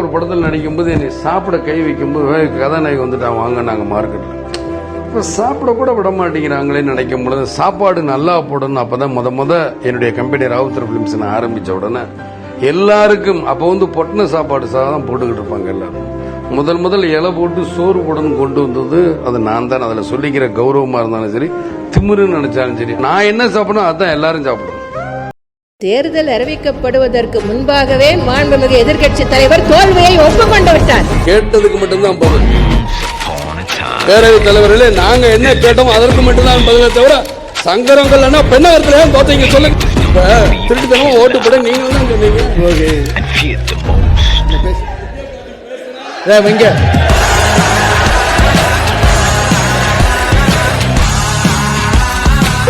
ஒரு படத்தில் நடிக்கும்போது என்னை சாப்பிட கை வைக்கும்போது கதாநாயகி வந்துட்டான் வாங்க நாங்கள் மார்க்கெட்டில் இப்போ சாப்பிட கூட விட மாட்டேங்கிறாங்களே நினைக்கும் பொழுது சாப்பாடு நல்லா போடணும். அப்பதான் முத முத என்னுடைய கம்பெனி ராவுத்தர் ஃபிலிம்ஸ் நான் ஆரம்பித்த உடனே எல்லாருக்கும் அப்போ வந்து பொட்டின சாப்பாடு சாதம் போட்டுக்கிட்டு இருப்பாங்க எல்லாரும். முதல் முதல் இலை போட்டு சோறு போடணும் கொண்டு வந்தது அது நான் தான். அதில் சொல்லிக்கிற கௌரவமாக இருந்தாலும் சரி திமிருன்னு நினச்சாலும் சரி நான் என்ன சாப்பிடணும் அதான் எல்லாரும் சாப்பிடணும். தேர்தல் அறிவிக்கப்படுவதற்கு முன்பாகவே மாண்புமிகு எதிர்க்கட்சி தலைவர் தோல்வியை ஒப்புக்கொண்டு விட்டார். கேட்டதுக்கு மட்டும்தான் பதில். பேரவைத் தலைவர்களே நாங்க என்ன கேட்டோமோ அதற்கு மட்டும்தான் பதிலை தவிர சங்கரங்கள்னா பெண்ணகத்துல ஏன் தோத்தீங்க சொல்லுங்க. இப்ப திருட்டுத்தனமா ஓட்டு போட நீங்க தான் சொன்னீங்க.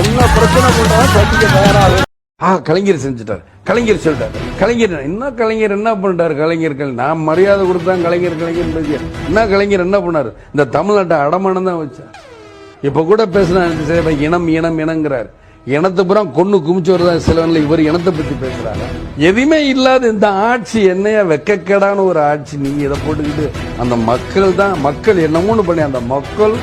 என்ன பிரச்சனை பண்ணாலும் சந்திக்க தயாராக ஆ கலைஞர் செஞ்சுட்டார். கலைஞர் சொல்லிட்டார் கலைஞர் என்ன கலைஞர் என்ன பண்ணிட்டார் கலைஞர்கள்? நான் மரியாதை கொடுத்தான் கலைஞர் கலைஞர் பேசிய. என்ன கலைஞர் என்ன பண்ணார்? இந்த தமிழ்நாட்டை அடமானம் தான் வச்சார். இப்போ கூட பேசினா இனம் இனம் இனங்கிறார். இனத்தை பூரா கொண்டு குமிச்சு வருதா சிலவன்ல இவர் இனத்தை பற்றி பேசுறாங்க எதுவுமே இல்லாத இந்த ஆட்சி என்னையா வெக்கக்கேடான ஒரு ஆட்சி. நீங்க இதை போட்டுக்கிட்டு அந்த மக்கள் தான் மக்கள் என்னமோன்னு பண்ணி அந்த மக்கள்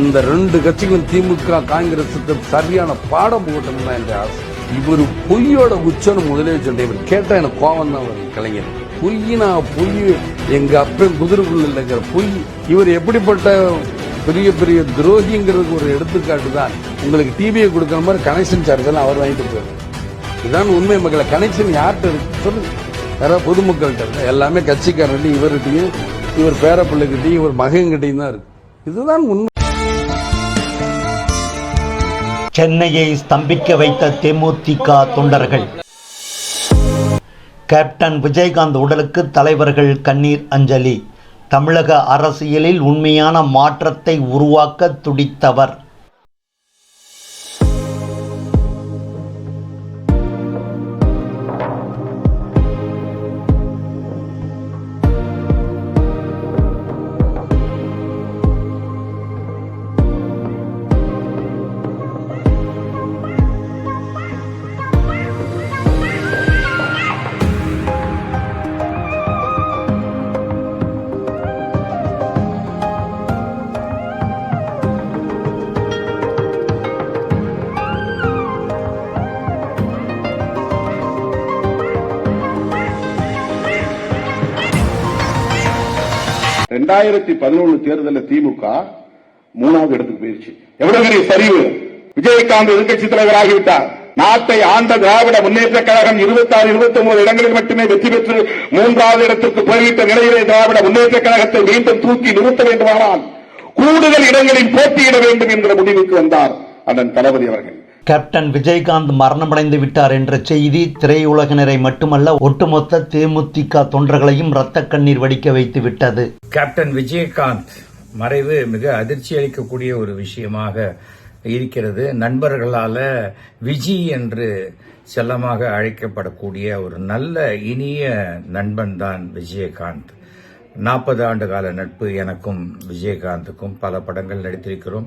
இந்த ரெண்டு கட்சிகளும் திமுக காங்கிரஸ் சரியான பாடம் போட்டணும் தான் என்ற ஆசை. இவர் பொய்யோட உச்சன்னு முதலே சொல்றேன். இவர் கேட்டா எனக்கு கோவம் தான் வரும் கலைஞர். பொய்னா பொய் எங்க அப்பன் குதிரைக்குள்ள இல்லைங்கிற பொய். இவர் எப்படிப்பட்ட பெரிய பெரிய துரோகிங்கிறதுக்கு ஒரு எடுத்துக்காட்டு தான். உங்களுக்கு டிவியை கொடுக்குற மாதிரி கனெக்ஷன் சார்ஜ் எல்லாம் அவர் வாங்கிட்டு போயிருக்காரு இதான் உண்மை மக்களை கனெக்ஷன் யார்கிட்ட இருக்கு சொல்லுங்க. யாராவது பொதுமக்கள்கிட்ட இருக்கு. எல்லாமே கட்சிக்காரர்கிட்டையும் இவர்கிட்டையும் இவர் பேரப்பிள்ளைகிட்டையும் இவர் மகன்கிட்டையும் தான் இருக்கு. இதுதான் உண்மை. சென்னையை ஸ்தம்பிக்க வைத்த தேமுதிக தொண்டர்கள். கேப்டன் விஜயகாந்த் உடலுக்கு தலைவர்கள் கண்ணீர் அஞ்சலி. தமிழக அரசியலில் உண்மையான மாற்றத்தை உருவாக்க துடித்தவர். ரெண்டாயிரத்தி பதினொன்று தேர்தலில் திமுக மூணாவது இடத்துக்கு போயிருச்சு. எவ்வளவு பெரிய சரிவு? விஜயகாந்த் எதிர்க்கட்சி தலைவர் ஆகிவிட்டார் நாட்டை ஆண்ட திராவிட முன்னேற்ற கழகம் இருபத்தாறு இருபத்தி ஒன்பது இடங்களில் மட்டுமே வெற்றி பெற்று மூன்றாவது இடத்திற்கு போய்விட்ட நிலையிலே திராவிட முன்னேற்ற கழகத்தை மீண்டும் தூக்கி நிறுத்த வேண்டுமானால் கூடுதல் இடங்களில் போட்டியிட வேண்டும் என்கிற முடிவுக்கு வந்தார் அண்ணன் தளபதி அவர்கள். கேப்டன் விஜயகாந்த் மரணமடைந்து விட்டார் என்ற செய்தி திரையுலகினரை மட்டுமல்ல ஒட்டுமொத்த தேமுதிக தொண்டர்களையும் இரத்த கண்ணீர் வடிக்க வைத்து விட்டது. கேப்டன் விஜயகாந்த் மறைவு மிக அதிர்ச்சி அளிக்கக்கூடிய ஒரு விஷயமாக இருக்கிறது. நண்பர்களால விஜி என்று செல்லமாக அழைக்கப்படக்கூடிய ஒரு நல்ல இனிய நண்பன் தான் விஜயகாந்த். நாற்பது ஆண்டு கால நட்பு எனக்கும் விஜயகாந்துக்கும் பல படங்கள் நடித்திருக்கிறோம்.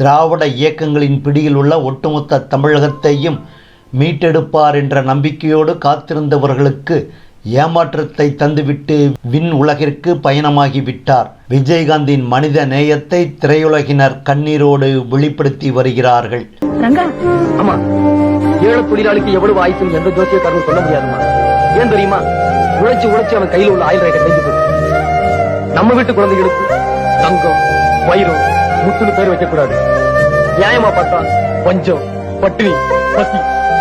திராவிட இயக்கங்களின் பிடியில் உள்ள ஒட்டுமொத்த தமிழகத்தையும் மீட்டெடுப்பார் என்ற நம்பிக்கையோடு காத்திருந்தவர்களுக்கு ஏமாற்றத்தை தந்துவிட்டு விண் உலகிற்கு பயணமாகி விட்டார் விஜயகாந்தின் மனித நேயத்தை திரையுலகினர் கண்ணீரோடு வெளிப்படுத்தி வருகிறார்கள். ரங்கா! ஆமா ஏழை தொழிலாளிக்கு எவ்வளவு ஆயுசுன்னு எந்த ஜோசியக்காரனும் சொல்ல முடியாதுமா ஏன் தெரியுமா? உழைச்சு உழைச்சு அவன் கையில உள்ள ஆயுள் ரேகை தெரிஞ்சு நம்ம வீட்டு குழந்தைகளுக்கு தங்கம் வைரம் முத்துன்னு பேர் வைக்க கூடாது நியாயமா பார்த்தா பஞ்சம் பட்டினி பசி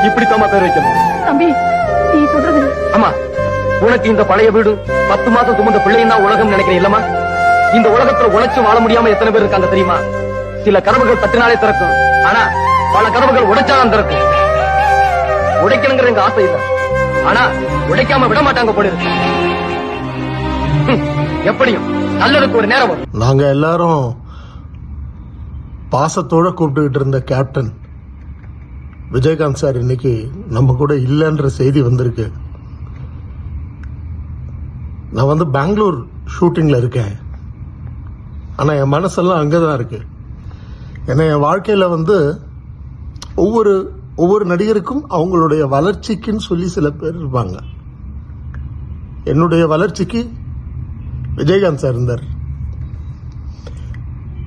இப்படித்தாம்மா பேர் வைக்கணும். தம்பி நீ சொல்றது ஆமா உனக்கு இந்த பழைய வீடு பத்து மாசம் சுமந்த பிள்ளையும் தான் உலகம் நினைக்கிறேன் இல்லமா இந்த உலகத்துல உழைச்சு வாழ முடியாம எத்தனை பேர் இருக்காங்க தெரியுமா? சில கதவுகள் தட்டினாலே திறக்கும். ஆனா பல கதவுகள் உடைச்சாலும் திறக்கும். உடைக்கணுங்கிற எங்க ஆசை இல்ல. ஆனா உடைக்காம விட மாட்டாங்க போல எப்படியும் நல்லதுக்கு ஒரு நேரம் வரும். நாங்க எல்லாரும் பாசத்தோடு கூப்பிட்டுக்கிட்டு இருந்த கேப்டன் விஜயகாந்த் சார் இன்னைக்கு நம்ம கூட இல்லைன்ற செய்தி வந்திருக்கு. நான் வந்து பெங்களூர் ஷூட்டிங்கில் இருக்கேன். ஆனால் என் மனசெல்லாம் அங்கதான் இருக்குது ஏன்னா என் வாழ்க்கையில் வந்து ஒவ்வொரு ஒவ்வொரு நடிகருக்கும் அவங்களுடைய வளர்ச்சிக்குன்னு சொல்லி சில பேர் இருப்பாங்க. என்னுடைய வளர்ச்சிக்கு விஜயகாந்த் சார் இருந்தார்.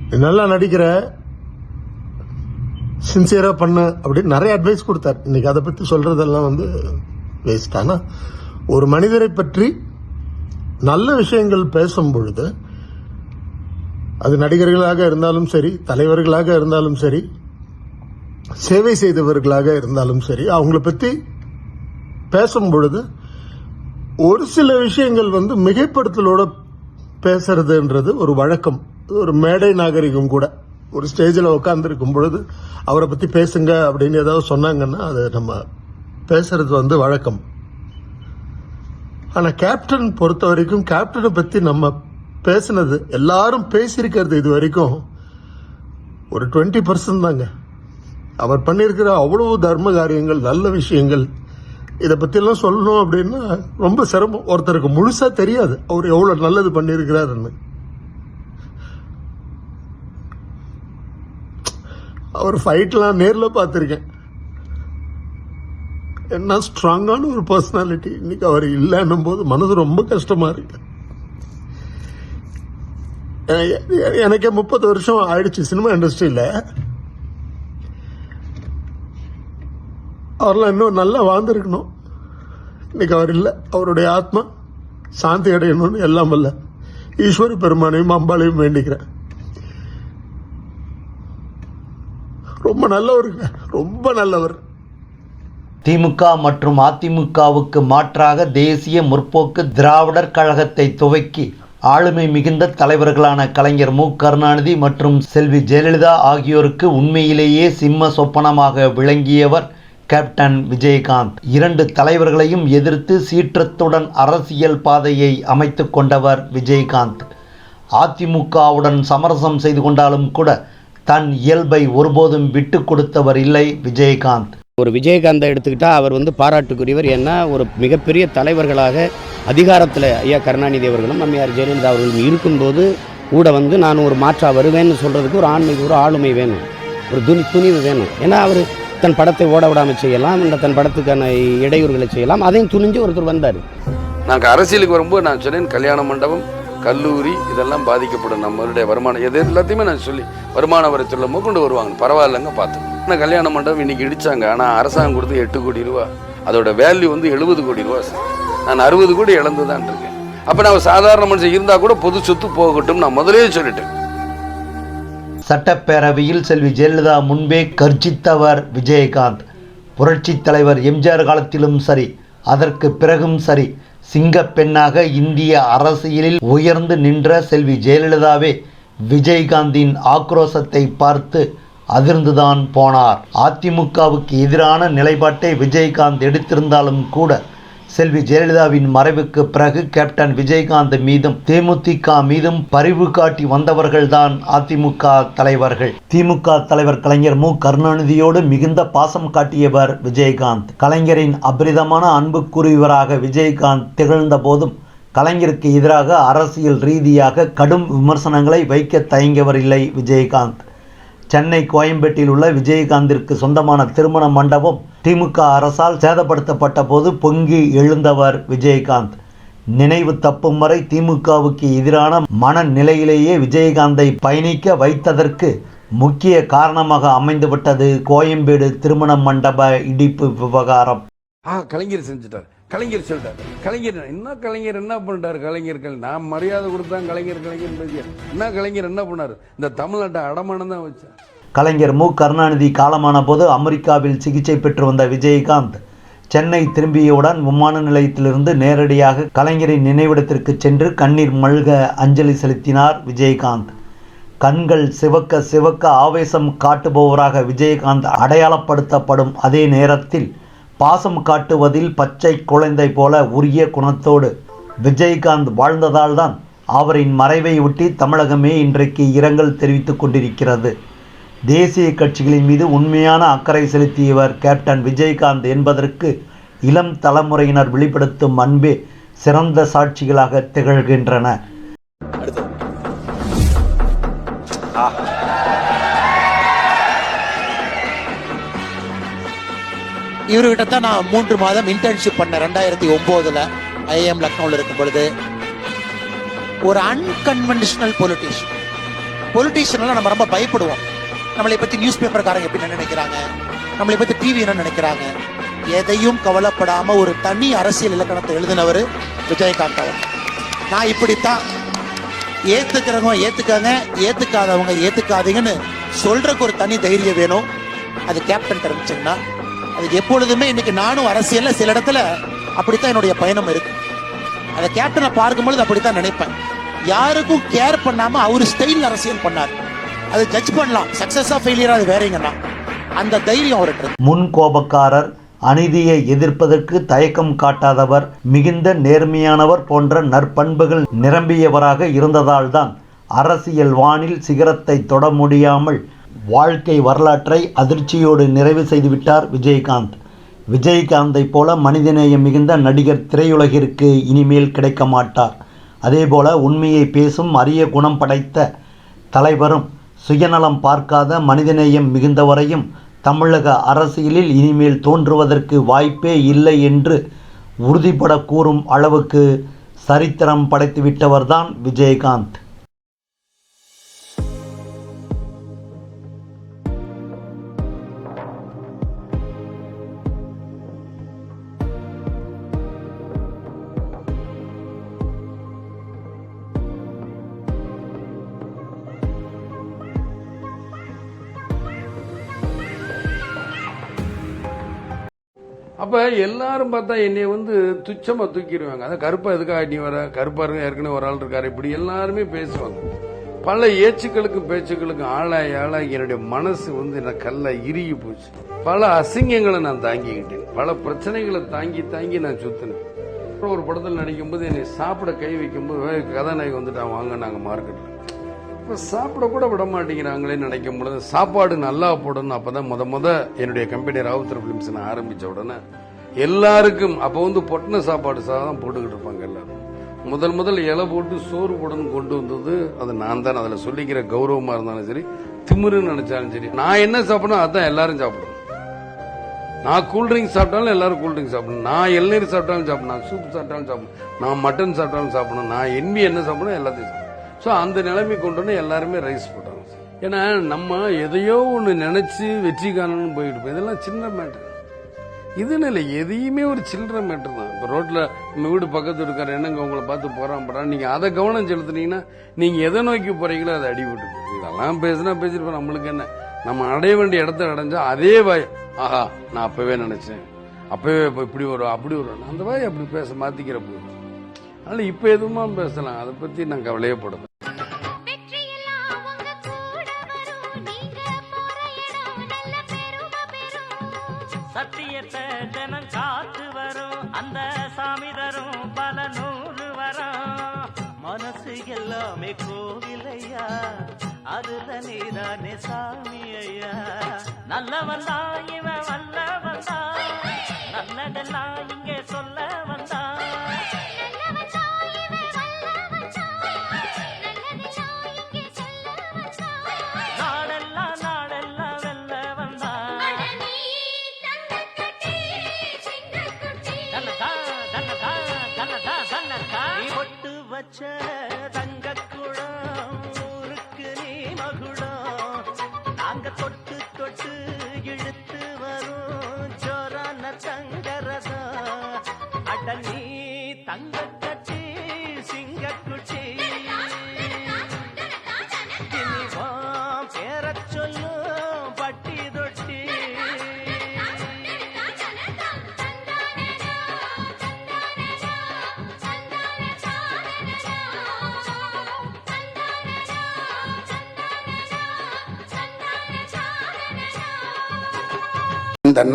நல்லா நடிக்கிற சின்சியராக பண்ண அப்படின்னு நிறைய அட்வைஸ் கொடுத்தார். இன்றைக்கி அதை பற்றி சொல்கிறதெல்லாம் வந்து வேஸ்ட் ஆனால் ஒரு மனிதரை பற்றி நல்ல விஷயங்கள் பேசும் பொழுது அது நடிகர்களாக இருந்தாலும் சரி தலைவர்களாக இருந்தாலும் சரி சேவை செய்தவர்களாக இருந்தாலும் சரி அவங்கள பற்றி பேசும் பொழுது ஒரு சில விஷயங்கள் வந்து மிகைப்படுத்தலோட பேசுறதுன்றது ஒரு வழக்கம். ஒரு மேடை நாகரிகம் கூட. ஒரு ஸ்டேஜில் உட்காந்துருக்கும் பொழுது அவரை பற்றி பேசுங்க அப்படின்னு ஏதாவது சொன்னாங்கன்னா அது நம்ம பேசுறது வந்து வழக்கம். ஆனால் கேப்டன் பொறுத்த வரைக்கும் கேப்டனை பற்றி நம்ம பேசுனது எல்லாரும் பேசியிருக்கிறது இது வரைக்கும் ஒரு டுவெண்ட்டி பர்சன்ட் தாங்க. அவர் பண்ணியிருக்கிற அவ்வளவு தர்ம காரியங்கள் நல்ல விஷயங்கள் இதை பற்றிலாம் சொல்லணும் அப்படின்னா ரொம்ப சிரமம். ஒருத்தருக்கு முழுசாக தெரியாது அவர் எவ்வளோ நல்லது பண்ணியிருக்கிறாருன்னு. அவர் ஃபைட்லாம் நேரில் பார்த்துருக்கேன். என்ன ஸ்ட்ராங்கான ஒரு பர்சனாலிட்டி இன்னைக்கு அவர் இல்லைன்னும் போது மனது ரொம்ப கஷ்டமாக இருக்கு. எனக்கே முப்பது வருஷம் ஆயிடுச்சு சினிமா இண்டஸ்ட்ரியில் அவரெல்லாம் இன்னும் நல்லா வாழ்ந்திருக்கணும். இன்னைக்கு அவர் இல்லை. அவருடைய ஆத்மா சாந்தி அடையணும்னு எல்லாம் வல்ல. ஈஸ்வரி பெருமானையும் அம்பாளையும் வேண்டிக்கிறேன். ரொம்ப நல்லவருங்க ரொம்ப நல்லவர். திமுக மற்றும் அதிமுகவுக்கு மாற்றாக தேசிய முற்போக்கு திராவிடர் கழகத்தை துவக்கி ஆளுமை மிகுந்த தலைவர்களான கலைஞர் மு. கருணாநிதி மற்றும் செல்வி ஜெயலலிதா ஆகியோருக்கு உண்மையிலேயே சிம்ம சொப்பனமாக விளங்கியவர் கேப்டன் விஜயகாந்த். இரண்டு தலைவர்களையும் எதிர்த்து சீற்றத்துடன் அரசியல் பாதையை அமைத்து கொண்டவர் விஜயகாந்த். அதிமுகவுடன் சமரசம் செய்து கொண்டாலும் கூட தன் இயல்பை ஒருபோதும் விட்டு கொடுத்தவர் இல்லை விஜயகாந்த். ஒரு விஜயகாந்தை எடுத்துக்கிட்டா அவர் வந்து பாராட்டுக்குரியவர். ஏன்னா ஒரு மிகப்பெரிய தலைவர்களாக அதிகாரத்தில் ஐயா கருணாநிதி அவர்களும் அம்மையார் ஜெயலலிதா அவர்களும் இருக்கும்போது கூட வந்து நான் ஒரு மாற்றா வருவேன்னு சொல்கிறதுக்கு ஒரு ஆண்மைக்கு ஒரு ஆளுமை வேணும். ஒரு துணி துணிவு வேணும். ஏன்னா அவர் தன் படத்தை ஓட விடாமல் செய்யலாம் இல்லை தன் படத்துக்கான இடையூறுகளை செய்யலாம். அதையும் துணிஞ்சு ஒருத்தர் வந்தார். நாங்கள் அரசியலுக்கு வரும்போது நான் சொன்னேன் கல்யாண மண்டபம் கல்லூரி இதெல்லாம் பாதிக்கப்படும். நம்மளுடைய வருமானம் எது எல்லாத்தையுமே நான் சொல்லி வருமான வரித்துறை கொண்டு வருவாங்க. பரவாயில்லைங்க பார்த்து ஆனால் கல்யாண மண்டபம் இன்னைக்கு இடிச்சாங்க. ஆனால் அரசாங்கம் கொடுத்து எட்டு கோடி ரூபா. அதோட வேல்யூ வந்து எழுபது கோடி ரூபா சார். நான் அறுபது கோடி இழந்து தான் இருக்கேன். அப்போ நான் சாதாரண மனுஷன் இருந்தால் கூட பொது சொத்து போகட்டும் நான் முதலே சொல்லிட்டேன். சட்டப்பேரவையில் செல்வி ஜெயலலிதா முன்பே கர்ஜித்தவர் விஜயகாந்த். புரட்சித் தலைவர் எம்ஜிஆர் காலத்திலும் சரி அதற்கு பிறகும் சரி சிங்கப்பெண்ணாக இந்திய அரசியலில் உயர்ந்து நின்ற செல்வி ஜெயலலிதாவே விஜயகாந்தின் ஆக்ரோசத்தை பார்த்து அதிர்ந்துதான் போனார். அதிமுகவுக்கு எதிரான நிலைப்பாட்டை விஜயகாந்த் எடுத்திருந்தாலும் கூட செல்வி ஜெயலலிதாவின் மறைவுக்கு பிறகு கேப்டன் விஜயகாந்த் மீதும் தேமுதிக மீதும் பரிவு காட்டி வந்தவர்கள்தான் அதிமுக தலைவர்கள். திமுக தலைவர் கலைஞர் மு. கருணாநிதியோடு மிகுந்த பாசம் காட்டியவர் விஜயகாந்த். கலைஞரின் அபரிதமான அன்புக்குரியவராக விஜயகாந்த் திகழ்ந்த போதும் கலைஞருக்கு எதிராக அரசியல் ரீதியாக கடும் விமர்சனங்களை வைக்க தயங்கியவர் இல்லை விஜயகாந்த். சென்னை கோயம்பேட்டில் உள்ள விஜயகாந்திற்கு சொந்தமான திருமண மண்டபம் திமுக அரசால் சேதப்படுத்தப்பட்ட போது பொங்கி எழுந்தவர் விஜயகாந்த். நினைவு தப்பும் வரை திமுகவுக்கு எதிரான மனநிலையிலேயே விஜயகாந்தை பயணிக்க வைத்ததற்கு முக்கிய காரணமாக அமைந்துவிட்டது கோயம்பேடு திருமண மண்டப இடிப்பு விவகாரம். ஆ கலைஞர் செஞ்சிட்டார். கலைஞர் சொல்றார். கலைஞர் என்ன? கலைஞர் என்ன பண்ணிட்டார்? கலைஞர்கள் நான் மரியாதை கொடுத்தான் கலைஞர் கலைஞர் என்ன கலைஞர் என்ன பண்ணார்? இந்த தமிழ்நாட்டை அடமானம் தான் வச்சார். கலைஞர் மு. கருணாநிதி காலமான போது அமெரிக்காவில் சிகிச்சை பெற்று வந்த விஜயகாந்த் சென்னை திரும்பியவுடன் விமான நிலையத்திலிருந்து நேரடியாக கலைஞரின் நினைவிடத்திற்கு சென்று கண்ணீர் மல்க அஞ்சலி செலுத்தினார் விஜயகாந்த். கண்கள் சிவக்க சிவக்க ஆவேசம் காட்டுபவராக விஜயகாந்த் அடையாளப்படுத்தப்படும் அதே நேரத்தில் பாசம் காட்டுவதில் பச்சை குழந்தை போல உரிய குணத்தோடு விஜயகாந்த் வாழ்ந்ததால்தான் அவரின் மறைவை ஒட்டி தமிழகமே இன்றைக்கு இரங்கல் தெரிவித்துக் கொண்டிருக்கிறது. தேசிய கட்சிகளின் மீது உண்மையான அக்கறை செலுத்தியவர் கேப்டன் விஜயகாந்த் என்பதற்கு இளம் தலைமுறையினர் வெளிப்படுத்தும் அன்பே சிறந்த சாட்சிகளாக திகழ்கின்றன. இவர்கிட்ட தான் நான் மூன்று மாதம் இன்டர்ன்ஷிப் பண்ணேன். ரெண்டாயிரத்தி ஒம்போதுல ஐஎம் லக்னோவில் இருக்கும் பொழுது. ஒரு அன்கன்வென்ஷனல் பொலிட்டீஷியன் பொலிட்டீஷியன்லாம் நம்ம ரொம்ப பயப்படுவோம். நம்மளை பத்தி நியூஸ் பேப்பர்காரங்க எப்படி என்ன நினைக்கிறாங்க? நம்மளை பத்தி டிவி என்ன நினைக்கிறாங்க? எதையும் கவலைப்படாம ஒரு தனி அரசியல் இலக்கணத்தை எழுதினவர் விஜயகாந்த் அவர். நான் இப்படித்தான். ஏத்துக்கிறவங்க ஏத்துக்காங்க ஏத்துக்காதவங்க ஏத்துக்காதீங்கன்னு சொல்றதுக்கு ஒரு தனி தைரியம் வேணும். அது கேப்டன் தெரிஞ்சுங்கன்னா அது எப்பொழுதுமே இன்னைக்கு நானும் அரசியல்ல சில இடத்துல அப்படித்தான் என்னுடைய பயணம் இருக்கு. அதை கேப்டனை பார்க்கும்பொழுது அப்படித்தான் நினைப்பேன். யாருக்கும் கேர் பண்ணாம அவர் ஸ்டைல் அரசியல் பண்ணார். அது ஜட்ஜ் பண்ணலாம். சக்சஸா ஃபெயிலியரா அது வேறீங்கன்னா அந்த தைரியம் அவர்கிட்ட முன் கோபக்காரர் அநீதியை எதிர்ப்பதற்கு தயக்கம் காட்டாதவர் மிகுந்த நேர்மையானவர் போன்ற நற்பண்புகள் நிரம்பியவராக இருந்ததால்தான் அரசியல் வானில் சிகரத்தை தொட முடியாமல் வாழ்க்கை வரலாற்றை அதிர்ச்சியோடு நிறைவு செய்துவிட்டார் விஜயகாந்த். விஜயகாந்தை போல மனிதநேயம் மிகுந்த நடிகர் திரையுலகிற்கு இனிமேல் கிடைக்க மாட்டார். அதேபோல உண்மையை பேசும் அரிய குணம் படைத்த தலைவரும் சுயநலம் பார்க்காத மனிதநேயம் மிகுந்தவரையும் தமிழக அரசியலில் இனிமேல் தோன்றுவதற்கு வாய்ப்பே இல்லை என்று உறுதிபட கூறும் அளவுக்கு சரித்திரம் படைத்துவிட்டவர்தான் விஜயகாந்த். அப்ப எல்லாரும் பார்த்தா என்னை வந்து துச்சமா தூக்கிடுவாங்க. அதான் கருப்பா எதுக்காக நீ வர? கருப்பா இருக்க ஏற்கனவே ஒரு ஆள் இருக்காரு. இப்படி எல்லாருமே பேசுவாங்க. பல ஏச்சுக்களுக்கும் பேச்சுக்களுக்கும் ஆளாய் ஆளாகி என்னுடைய மனசு வந்து என்ன கல்ல இறுகி போச்சு. பல அசிங்கங்களை நான் தாங்கிக்கிட்டேன். பல பிரச்சனைகளை தாங்கி தாங்கி நான் சுத்தினேன். அப்புறம் ஒரு படத்தில் நடிக்கும்போது என்னை சாப்பிட கை வைக்கும்போது "ஏய், கதாநாயகி வந்துட்டான் வாங்க நாங்கள் மார்க்கெட்டில் இப்போ சாப்பிட கூட விட மாட்டேங்கிறாங்களேன்னு நினைக்கும் பொழுது சாப்பாடு நல்லா போடணும். அப்பதான் முத முத என்னுடைய கம்பெனி ராவுத்தர் ஃபிலிம்ஸ் நான் ஆரம்பித்த உடனே எல்லாருக்கும் அப்போ வந்து பொட்டின சாப்பாடு சாதம் போட்டுக்கிட்டு இருப்பாங்க எல்லாரும். முதல் முதல் இலை போட்டு சோறு போடணும் கொண்டு வந்தது அது நான் தான். அதில் சொல்லிக்கிற கௌரவமாக இருந்தாலும் சரி திமிருன்னு நினைச்சாலும் சரி நான் என்ன சாப்பிடணும் அதான் எல்லாரும் சாப்பிடணும். நான் கூல்ட்ரிங்க் சாப்பிட்டாலும் எல்லாரும் கூல்ட்ரிங்க் சாப்பிடணும். நான் இளநீர் சாப்பிட்டாலும் சாப்பிடணும். நான் சூப் சாப்பிட்டாலும் சாப்பிடணும். நான் மட்டன் சாப்பிட்டாலும் சாப்பிடணும். நான் என்வி என்ன சாப்பிடணும் எல்லாத்தையும் சாப்பிடணும். ஸோ அந்த நிலைமை கொண்டு வந்து எல்லாருமே ரைஸ் போட்டாங்க. ஏன்னா நம்ம எதையோ ஒன்று நினைச்சு வெற்றி காணணும்னு போயிட்டு இருப்போம் இதெல்லாம் சின்ன மேட்டர் இதுன்னு இல்லை எதையுமே ஒரு சில்லற மேட்டர் தான். இப்போ ரோட்டில் நம்ம வீடு பக்கத்து இருக்கார் என்னங்க உங்களை பார்த்து போகிறான் படம் நீங்கள் அதை கவனம் செலுத்துனீங்கன்னா நீங்கள் எதை நோக்கி போகிறீங்களோ அதை அடிபட்டு இதெல்லாம் பேசினா பேசிருப்போம் நம்மளுக்கு என்ன? நம்ம அடைய வேண்டிய இடத்த அடைஞ்சா அதே வாய் ஆஹா நான் அப்போவே நினச்சேன். அப்பவே இப்போ இப்படி வரும் அப்படி வரும் அந்த வாய் அப்படி பேச மாற்றிக்கிற போது அதனால் இப்போ எதுவுமா பேசலாம்? அதை பற்றி நான் கவலையே சாமி ஐயா நல்லவன் தான் இவன் வல்லவன் தான் நல்லதெல்லாம் இங்கே சொல்ல வந்தான் நாடெல்லாம் நாடெல்லாம் வெல்ல வந்தான் தன்னதா தன்னதா தன்னதா தன்னதா ஒட்டு வச்ச గరస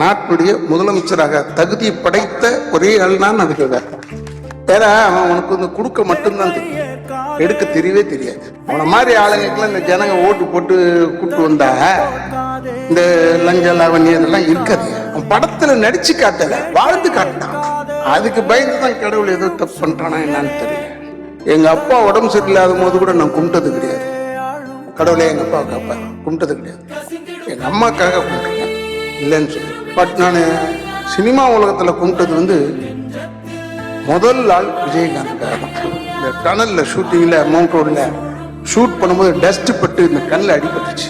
நாட்டுடைய முதலமைச்சராக தகுதி படைத்த ஒரே ஆள் தான் அதுக்கு ஏன்னா அவன் உனக்கு வந்து கொடுக்க மட்டும்தான் தெரியும். எடுக்க தெரியவே தெரியாது. அவனை மாதிரி ஆளுங்களுக்குலாம் இந்த ஜனங்க ஓட்டு போட்டு கூட்டு வந்தா இந்த லஞ்ச லாவணி இதெல்லாம் இருக்காது. அவன் படத்துல நடிச்சு காட்டல வாழ்ந்து காட்டினான். அதுக்கு பயந்து தான் கடவுள் ஏதோ தப்பு பண்றானா என்னன்னு தெரியல. எங்க அப்பா உடம்பு சரியில்லாத போது கூட நான் கும்பிட்டது கிடையாது. கடவுளே எங்க அப்பாவுக்கு அப்பா கும்பிட்டது கிடையாது. எங்க அம்மாக்காக கும்பிட்டுருக்கேன் இல்லைன்னு சொல்லி. பட் நான் சினிமா உலகத்தில் கும்பிட்டது வந்து முதல் ஆள் விஜயகாந்த்காக தான் இந்த டனலில் ஷூட்டிங்கில் மவுண்ட் ரோடில் ஷூட் பண்ணும்போது டஸ்ட் பட்டு இந்த கண்ணில் அடிபட்டுச்சு.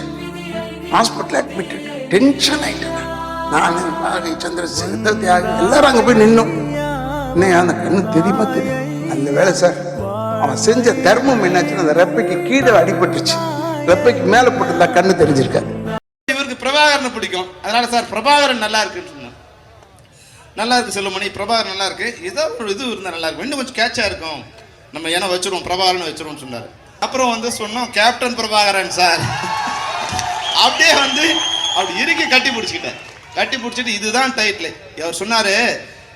ஹாஸ்பிட்டல் அட்மிட் டென்ஷன் ஆயிட்டேன் நான். பாரதி சந்திரசேகர் தியாக எல்லாரும் அங்கே போய் நின்னோம். இன்னும் அந்த கண்ணு தெரியுமா தெரியும் அந்த வேலை சார் அவன் செஞ்ச தர்மம் என்னாச்சுன்னா அந்த ரெப்பைக்கு கீழே அடிபட்டுச்சு. ரெப்பைக்கு மேலே போட்டுருந்தா கண்ணு தெரிஞ்சிருக்காது. பிரபாகரனை பிடிக்கும். அதனால சார் பிரபாகரன் நல்லா இருக்குன்னு சொன்னேன் நல்லா இருக்கு செல்லுமணி பிரபாகரன் நல்லா இருக்கு. ஏதோ ஒரு இது இருந்தால் நல்லா இருக்கும் இன்னும் கொஞ்சம் கேட்சா இருக்கும். நம்ம ஏன்னா வச்சிருவோம் பிரபாகரன் வச்சிருவோம்னு சொன்னார். அப்புறம் வந்து சொன்னோம் கேப்டன் பிரபாகரன் சார். அப்படியே வந்து அப்படி இறுக்கி கட்டி பிடிச்சிக்கிட்டேன். கட்டி பிடிச்சிட்டு இதுதான் டைட்டில் அவர் சொன்னார்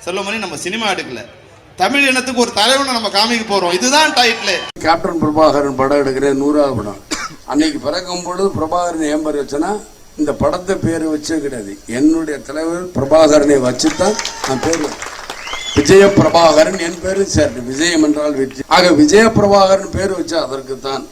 செல்லுமணி நம்ம சினிமா எடுக்கல. தமிழ் இனத்துக்கு ஒரு தலைவனை நம்ம காமிக்க போறோம். இதுதான் டைட்டில் கேப்டன் பிரபாகரன் படம் எடுக்கிறேன் நூறாவது படம். அன்னைக்கு பிறக்கும் பொழுது பிரபாகரன் ஏன் பேர் இந்த படத்தை பேர் வச்சே கிடையாது. என்னுடைய தலைவர் பிரபாகரனை வச்சு தான் நான் பேர் விஜய பிரபாகரன் என் பேரும் சார். விஜயம் என்றால் வெற்றி. ஆக விஜய பிரபாகரன் பேர் வச்சு அதற்கு தான்